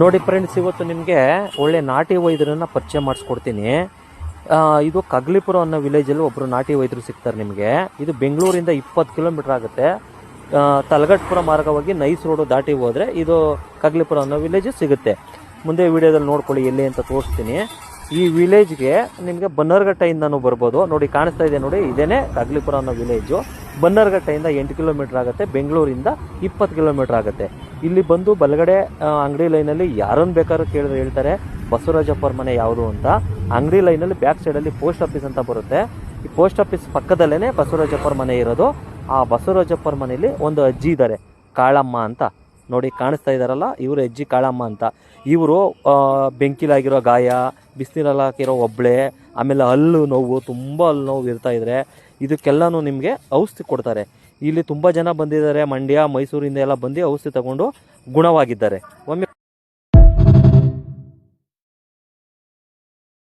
ನೋಡಿ ಫ್ರೆಂಡ್ಸ್ ಇವತ್ತು ನಿಮಗೆ ಒಳ್ಳೆ ನಾಟಿ ವೈದ್ಯರನ್ನು ಪರಿಚಯ ಮಾಡಿಸ್ಕೊಡ್ತೀನಿ. ಇದು ಕಗ್ಲಿಪುರ ಅನ್ನೋ ವಿಲೇಜಲ್ಲಿ ಒಬ್ಬರು ನಾಟಿ ವೈದ್ಯರು ಸಿಗ್ತಾರೆ ನಿಮಗೆ. ಇದು ಬೆಂಗಳೂರಿಂದ ಇಪ್ಪತ್ತು ಕಿಲೋಮೀಟರ್ ಆಗುತ್ತೆ. ತಲಗಟ್ಪುರ ಮಾರ್ಗವಾಗಿ ನೈಸ್ ರೋಡು ದಾಟಿ ಹೋದರೆ ಇದು ಕಗ್ಲಿಪುರ ಅನ್ನೋ ವಿಲೇಜ್ ಸಿಗುತ್ತೆ. ಮುಂದೆ ವಿಡಿಯೋದಲ್ಲಿ ನೋಡ್ಕೊಳ್ಳಿ, ಎಲ್ಲಿ ಅಂತ ತೋರಿಸ್ತೀನಿ. ಈ ವಿಲೇಜ್ಗೆ ನಿಮಗೆ ಬನ್ನರ್ಘಟ್ಟೆಯಿಂದನೂ ಬರ್ಬೋದು. ನೋಡಿ, ಕಾಣಿಸ್ತಾ ಇದೆ ನೋಡಿ, ಇದೇನೆ ಕಗ್ಲಿಪುರ ಅನ್ನೋ ವಿಲೇಜು ಬನ್ನರ್ಘಟ್ಟೆಯಿಂದ ಎಂಟು ಕಿಲೋಮೀಟರ್ ಆಗುತ್ತೆ, ಬೆಂಗಳೂರಿಂದ ಇಪ್ಪತ್ತು ಕಿಲೋಮೀಟರ್ ಆಗುತ್ತೆ. ಇಲ್ಲಿ ಬಂದು ಬಲಗಡೆ ಅಂಗಡಿ ಲೈನಲ್ಲಿ ಯಾರನ್ನು ಬೇಕಾದ್ರೂ ಕೇಳಿದ್ರೆ ಹೇಳ್ತಾರೆ ಬಸವರಾಜಪ್ಪರ ಮನೆ ಯಾವುದು ಅಂತ. ಅಂಗಡಿ ಲೈನಲ್ಲಿ ಬ್ಯಾಕ್ ಸೈಡಲ್ಲಿ ಪೋಸ್ಟ್ ಆಫೀಸ್ ಅಂತ ಬರುತ್ತೆ. ಈ ಪೋಸ್ಟ್ ಆಫೀಸ್ ಪಕ್ಕದಲ್ಲೇ ಬಸವರಾಜಪ್ಪರ ಮನೆ ಇರೋದು. ಆ ಬಸವರಾಜಪ್ಪರ ಮನೆಯಲ್ಲಿ ಒಂದು ಅಜ್ಜಿ ಇದ್ದಾರೆ, ಕಾಳಮ್ಮ ಅಂತ. ನೋಡಿ, ಕಾಣಿಸ್ತಾ ಇದ್ದಾರಲ್ಲ, ಇವರು ಅಜ್ಜಿ, ಕಾಳಮ್ಮ ಅಂತ. ಇವರು ಬೆಂಕಿಲಾಗಿರೋ ಗಾಯ ಬಿಸಿನೀರಲ್ಲಿ ಹಾಕಿರೋ ಒಬ್ಳೆ, ಆಮೇಲೆ ಹಲ್ಲು ನೋವು, ತುಂಬ ಹಲ್ಲು ನೋವು ಇರ್ತಾ ಇದ್ರೆ, ಇದಕ್ಕೆಲ್ಲನೂ ನಿಮಗೆ ಔಷಧಿ ಕೊಡ್ತಾರೆ. ಇಲ್ಲಿ ತುಂಬ ಜನ ಬಂದಿದ್ದಾರೆ ಮಂಡ್ಯ ಮೈಸೂರಿಂದ ಎಲ್ಲ ಬಂದು ಔಷಧಿ ತಗೊಂಡು ಗುಣವಾಗಿದ್ದಾರೆ. ಒಮ್ಮೆ